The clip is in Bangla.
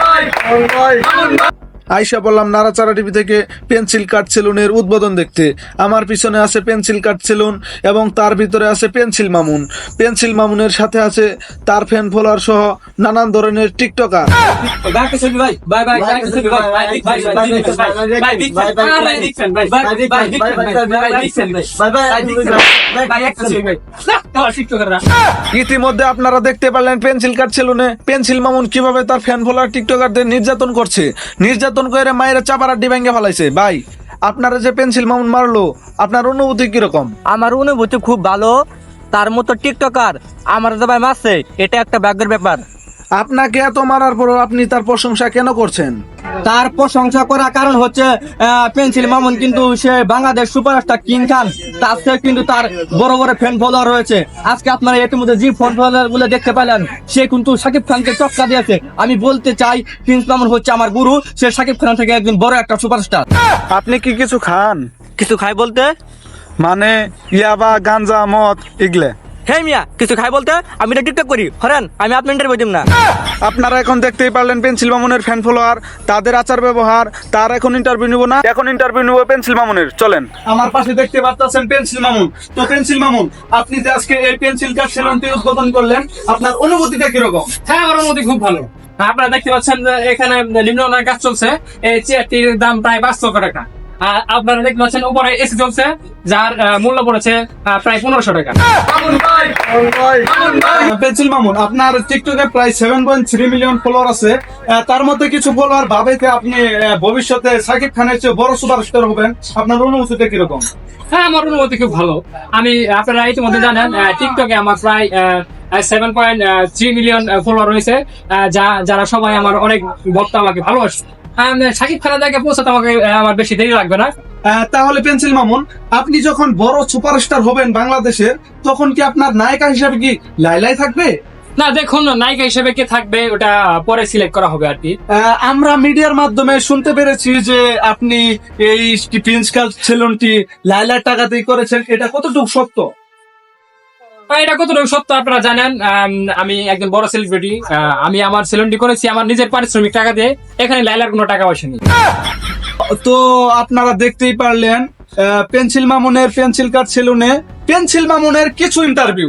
ভাই আইসা বললাম, নাড়াচাড়া টিভি থেকে পেন্সিল কাট সেলুনের উদ্বোধন দেখতে। আমার পিছনে আছে পেন্সিল কাট সেলুন এবং তার ভিতরে আছে পেন্সিল মামুন। পেন্সিল মামুনের সাথে আছে তার ফ্যান ফলোয়ার সহ নানান ধরনের টিকটকার। ইতিমধ্যে আপনারা দেখতে পারলেন পেন্সিল কাট সেলুনে পেন্সিল মামুন কীভাবে তার ফ্যান ফলোয়ার টিকটকারদের নির্যাতন করছে। নির্যাতন করে মায়ের চাপার আড্ডি ভেঙে ফেলাইছে। ভাই, আপনারা যে পেন্সিল মামুন মারলো, আপনার অনুভূতি কীরকম? আমার অনুভূতি খুব ভালো। তার মতো টিকটকার আমার তো ভাই মারছে, এটা একটা ভাগ্যের ব্যাপার। আপনাকে এত মারার পর আপনি তার প্রশংসা কেন করছেন? তার প্রশংসা করার কারণ হচ্ছে পেন্সিল মামুন কিন্তু সে বাংলাদেশ সুপারস্টার কিং খান তার থেকে কিন্তু তার বড় বড় ফ্যান ফলোয়ার রয়েছে। আজকে আপনারা ইতিমধ্যে যে ফ্যান ফলোয়ারগুলো দেখতে পেলেন সে কিন্তু সাকিব খানকে টক্কা দিয়েছে। আমি বলতে চাই প্রিন্স মামুন হচ্ছে আমার গুরু সে সাকিব খান থেকে একদিন বড় একটা সুপারস্টার। আপনি কি কিছু খান? কিছু খাই বলতে? মানে ইয়াবা গাঞ্জা মদ ইগলে হে মিয়া কিছু খাই বলতে? আমি এটা টিকটক করি। হরেন আমি আপনার ইন্টারভিউ দিব না। আপনারা এখন দেখতেই পারলেন পেন্সিল মামুনের ফ্যান ফলোয়ার তাদের আচার ব্যবহার তার এখন ইন্টারভিউ নিব না। এখন ইন্টারভিউ নিব পেন্সিল মামুনের চলেন। আমার পাশে দেখতে পাচ্ছেন পেন্সিল মামুন। তো পেন্সিল মামুন আপনি যে আজকে এই পেন্সিল কাট সেলুনটি উদ্বোধন করলেন আপনার অনুভূতিটা কীরকম? হ্যাঁ আমার অনুমতি খুব ভালো। আপনারা দেখতে পাচ্ছেন যে এখানে নিম্নমানের কাজ চলছে। এই চেয়ারটির দাম প্রায় পাঁচশো টাকা। আপনারা দেখতে পাচ্ছেন উপরে এসি চলছে যার মূল্য পড়েছে প্রায় পনেরোশো টাকা। পেন্সিল মামুন আপনার টিকটকে প্রায় seven point three million follower আছে। তার মধ্যে কিছু ফলোয়ার ভাবে যে আপনি ভবিষ্যতে সাকিব খানের চেয়ে বড় সুপারস্টার হবেন। আপনার অনুভূতিটা কীরকম? হ্যাঁ আমার অনুমতি খুব ভালো। আমি আপনারা ইতিমধ্যে জানেন টিকটকে আমার প্রায় seven point three million follower রয়েছে যা যারা সবাই আমার অনেক বক্তা আমাকে ভালোবাসে। সাকিব খানের জায়গায় পৌঁছাতে আমাকে আমার বেশি দেরি লাগবে না। তাহলে পেন্সিল মামুন আপনি যখন বড় সুপারস্টার হবেন বাংলাদেশের তখন কি আপনার নায়িকা হিসেবে কি লাইলাই থাকবে? না দেখুন নায়িকা হিসেবে কে থাকবে ওটা পরে সিলেক্ট করা হবে আর কি। আহ, আমরা মিডিয়ার মাধ্যমে শুনতে পেরেছি যে আপনি এই প্রিন্স কাল সেলুনটি লাইলার টাকাতেই করেছেন এটা কতটুকু সত্য? এটা কতটুকু সত্য আপনারা জানেন? আম, একজন বড় সেলিব্রিটি আমি আমার সেলুনটি করেছি আমার নিজের পারিশ্রমিক টাকা দিয়ে এখানে লাইলার কোনো টাকা পয়সা নেই। তো আপনারা দেখতেই পারলেন পেন্সিল মামুনের পেন্সিল কাট সেলুনে পেন্সিল মামুনের কিছু ইন্টারভিউ